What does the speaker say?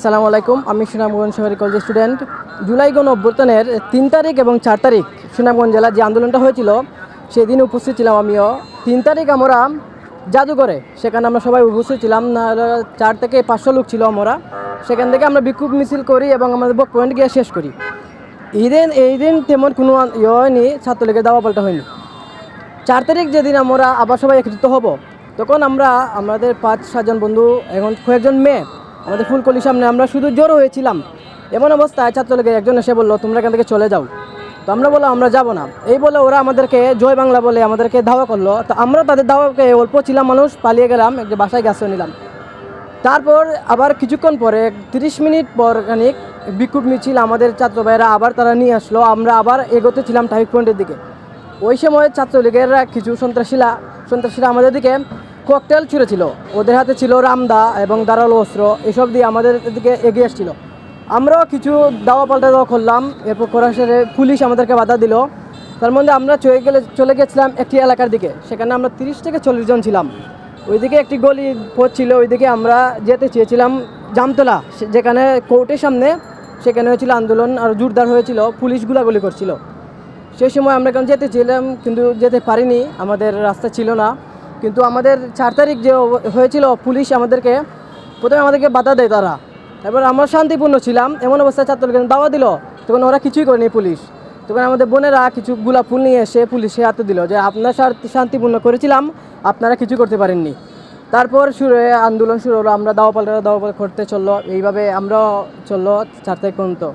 আসসালামু আলাইকুম, আমি সুনামগঞ্জ শহরের কলেজের স্টুডেন্ট জুলাই গণ অভ্যর্থনের তিন তারিখ এবং চার তারিখ সুনামগঞ্জ জেলার যে আন্দোলনটা হয়েছিল, সেদিন উপস্থিত ছিলাম আমিও। তিন তারিখ আমরা জাদুঘরে, সেখানে আমরা সবাই উপস্থিত ছিলাম না চার থেকে পাঁচশো লোক ছিল আমরা। সেখান থেকে আমরা বিক্ষোভ মিছিল করি এবং আমাদের পয়েন্ট গিয়ে শেষ করি। এই দিন এই দিন তেমন কোনো ইয়ে হয়নি, ছাত্রলীগের দাওয়া পাল্টা হয়নি। চার তারিখ যেদিন আমরা আবার সবাই একত্রিত হব, তখন আমরা, আমাদের পাঁচ সাতজন বন্ধু, এখন কয়েকজন মেয়ে আমাদের ফুলকলির সামনে আমরা শুধু জড়ো হয়েছিলাম। এমন অবস্থায় ছাত্রলীগের একজন এসে বলল, তোমরা এখান থেকে চলে যাও। তো আমরা বললাম, আমরা যাব না। এই বলে ওরা আমাদেরকে জয় বাংলা বলে আমাদেরকে ধাওয়া করল। তো আমরা তাদের ধাওয়াকে অল্প ছিলাম মানুষ, পালিয়ে গেলাম, একটা বাসায় গ্যাস নিলাম। তারপর আবার কিছুক্ষণ পরে, তিরিশ মিনিট পর খানিক বিক্ষোভ মিছিল আমাদের ছাত্র ভাইয়েরা আবার তারা নিয়ে আসলো। আমরা আবার এগোতে ছিলাম ট্রাফিক পয়েন্টের দিকে। ওই সময় ছাত্রলীগের কিছু সন্ত্রাসীরা সন্ত্রাসীরা আমাদের দিকে ককটেল ছুঁড়েছিল। ওদের হাতে ছিল রামদা এবং দাঁড়াল অস্ত্র এসব দিয়ে আমাদের দিকে এগিয়ে আসছিল আমরাও কিছু দাওয়া পাল্টা দাওয়া করলাম, এরপর করার সাথে পুলিশ আমাদেরকে বাধা দিল। তার মধ্যে আমরা চলে গেলে, চলে গেছিলাম একটি এলাকার দিকে, সেখানে আমরা তিরিশ থেকে চল্লিশ জন ছিলাম। ওইদিকে একটি গলি পথ ছিল, ওইদিকে আমরা যেতে চেয়েছিলাম জামতলা যেখানে কোর্টের সামনে, সেখানে হয়েছিল আন্দোলন আর জোরদার হয়েছিল, পুলিশ গুলাগুলি করছিল। সেই সময় আমরা এখন যেতে চেয়েছিলাম, কিন্তু যেতে পারিনি, আমাদের রাস্তা ছিল না। কিন্তু আমাদের চার তারিখ যে হয়েছিল পুলিশ আমাদেরকে, প্রথমে আমাদেরকে বাধা দেয় তারা। এবার আমরা শান্তিপূর্ণ ছিলাম, এমন অবস্থায় ছাত্রলীগ দাওয়া দিল, তখন ওরা কিছুই করেনি পুলিশ। তখন আমাদের বোনেরা কিছু গুলা ফুল নিয়ে এসে পুলিশে হাতে দিল যে, আপনার শান্তি- শান্তিপূর্ণ করেছিলাম, আপনারা কিছু করতে পারেননি। তারপর শুরু হয়ে আন্দোলন শুরু হলো, আমরা দাওয়া পাল্টা দাওয়া করতে চলল, এইভাবে আমরাও চলল চার তারিখ পর্যন্ত।